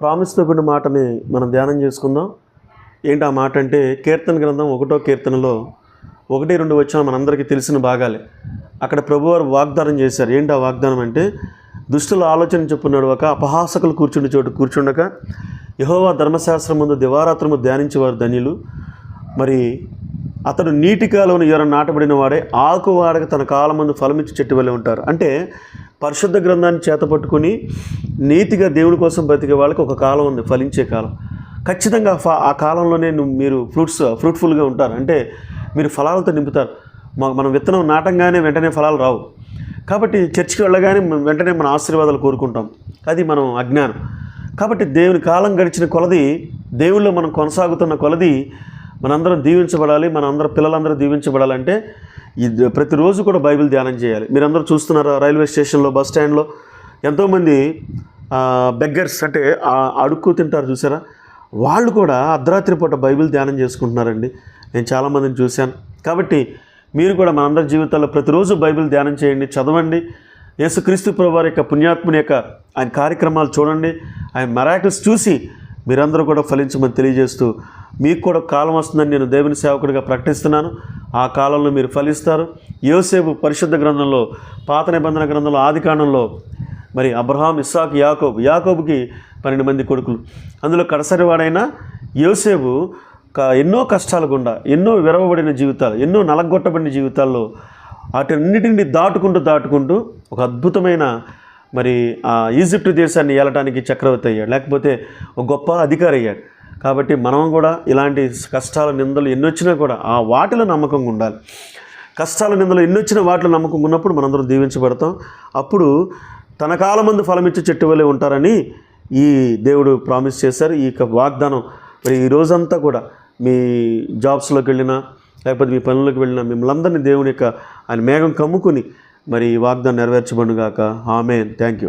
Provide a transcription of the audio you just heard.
ప్రామిస్తో కూడిన మాటని మనం ధ్యానం చేసుకుందాం. ఏంటి ఆ మాట అంటే కీర్తన గ్రంథం ఒకటో కీర్తనలో ఒకటి రెండు వచ్చిన మనందరికీ తెలిసిన భాగాలే. అక్కడ ప్రభువారు వాగ్దానం చేశారు. ఏంటి ఆ వాగ్దానం అంటే దుష్టుల ఆలోచన చెప్పున్నాడు ఒక అపహాసకులు కూర్చుండే చోటు కూర్చుండక యహోవా ధర్మశాస్త్రం ముందు దివారాత్రము ధ్యానించేవారు ధన్యులు. మరి అతడు నీటి కాలువను ఎవరు నాటబడిన వాడే ఆకు వాడక తన కాలం ముందు ఫలమిచ్చి చెట్టు వల్లే ఉంటారు. అంటే పరిశుద్ధ గ్రంథాన్ని చేతపట్టుకుని నీతిగా దేవుని కోసం బ్రతికే వాళ్ళకి ఒక కాలం ఉంది ఫలించే కాలం. ఖచ్చితంగా ఫ- ఆ కాలంలోనే మీరు ఫ్రూట్స్ ఫ్రూట్ఫుల్గా ఉంటారు. అంటే మీరు ఫలాలతో నింపుతారు. మా- మనం విత్తనం నాటంగానే వెంటనే ఫలాలు రావు. కాబట్టి చర్చికి వెళ్ళగానే వెంటనే మన ఆశీర్వాదాలు కోరుకుంటాం. అది మనం అజ్ఞానం. కాబట్టి దేవుని కాలం గడిచిన కొలది దేవుళ్ళు మనం కొనసాగుతున్న కొలది మనందరం దీవించబడాలి మన అందరం పిల్లలందరూ దీవించబడాలంటే ఇది ప్రతిరోజు కూడా బైబిల్ ధ్యానం చేయాలి. మీరందరూ చూస్తున్నారా రైల్వే స్టేషన్లో బస్ స్టాండ్లో? ఎంతోమంది బెగ్గర్స్ అంటే అడుక్కు తింటారు చూసారా? వాళ్ళు కూడా అర్ధరాత్రి పూట బైబిల్ ధ్యానం చేసుకుంటున్నారండి. నేను చాలామందిని చూశాను. కాబట్టి మీరు కూడా మనందరి జీవితాల్లో ప్రతిరోజు బైబిల్ ధ్యానం చేయండి చదవండి. యేసుక్రీస్తు ప్రభు వారి యొక్క పుణ్యాత్ముని యొక్క ఆయన కార్యక్రమాలు చూడండి. ఆయన మెరాకిల్స్ చూసి మీరందరూ కూడా ఫలించమని తెలియజేస్తూ మీకు కూడా కాలం వస్తుందని నేను దేవుని సేవకుడిగా ప్రకటిస్తున్నాను. ఆ కాలంలో మీరు ఫలిస్తారు. యోసేపు పరిశుద్ధ గ్రంథంలో పాత నిబంధన గ్రంథంలో ఆది కాండంలో మరి అబ్రహాం ఇస్సాక్ యాకోబు యాకోబుకి పన్నెండు మంది కొడుకులు. అందులో కడసరివాడైన యోసేపు ఎన్నో కష్టాల గుండా ఎన్నో విరవబడిన జీవితాలు ఎన్నో నలగొట్టబడిన జీవితాల్లో వాటన్నిటిని దాటుకుంటూ దాటుకుంటూ ఒక అద్భుతమైన మరి ఆ ఈజిప్ట్ దేశాన్ని ఏలటానికి చక్రవర్తి అయ్యాడు లేకపోతే ఒక గొప్ప అధికారి అయ్యాడు. కాబట్టి మనం కూడా ఇలాంటి కష్టాల నిందలు ఎన్ని వచ్చినా కూడా ఆ వాటిలో నమ్మకంగా ఉండాలి. కష్టాల నిందలు ఎన్ని వచ్చిన వాటిలో నమ్మకం ఉన్నప్పుడు మనందరం దీవించబడతాం. అప్పుడు తన కాలమందు ఫలమిచ్చే చెట్టు వలె ఉంటారని ఈ దేవుడు ప్రామిస్ చేశారు. ఈ యొక్క వాగ్దానం మరి ఈ రోజంతా కూడా మీ జాబ్స్లోకి వెళ్ళినా లేకపోతే మీ పనులకు వెళ్ళినా మిమ్మల్ని అందరినీ దేవుని యొక్క ఆయన మేఘం కమ్ముకుని మరి ఈ వాగ్దానం నెరవేర్చబడుగాక ఆమెన్. Thank you